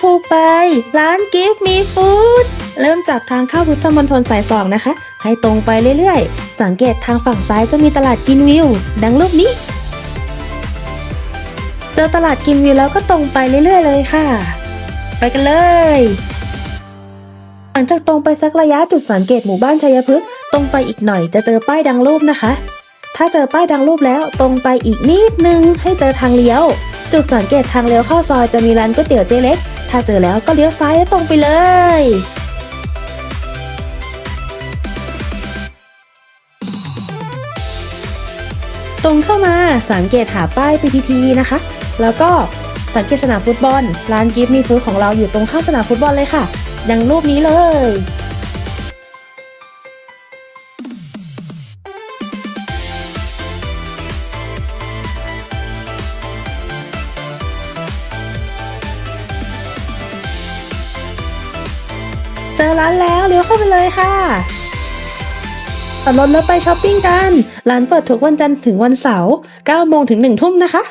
ถูไป ร้าน Give Me Food เริ่มจากทางเข้าพุทธมณฑลสายสองนะคะ ให้ตรงไปเรื่อยๆ สังเกตทางฝั่งซ้ายจะมีตลาดกินวิว ดังรูปนี้ เจอตลาดกินวิวแล้วก็ตรงไปเรื่อยๆ เลยค่ะ ไปกันเลย หลังจากตรงไปสักระยะจุดสังเกตหมู่บ้านชัยพฤกษ์ตรงไปอีกหน่อยจะเจอป้ายดังรูปนะคะ ถ้าเจอป้ายดังรูปแล้วตรงไปอีกนิดนึงให้เจอทางเลี้ยวจุดสังเกตทางเลี้ยวเข้าซอยจะมีร้านก๋วยเตี๋ยวเจ๊เล็ก ถ้าเจอแล้วก็เลี้ยวซ้ายและตรงไปเลย ตรงเข้ามาสังเกตหาป้าย PTT นะคะ แล้วก็สังเกตสนามฟุตบอล ร้านกิฟต์มีฟู้ดของเราอยู่ตรงข้ามสนามฟุตบอลเลยค่ะ ดังรูปนี้เลย เจอร้านแล้วเลี้ยวเข้าไปเลยค่ะขับรถแล้วไปช้อปปิ้งกัน ร้านเปิดทุกวันจันทร์ถึงวันเสาร์9โมงถึง1ทุ่มนะคะ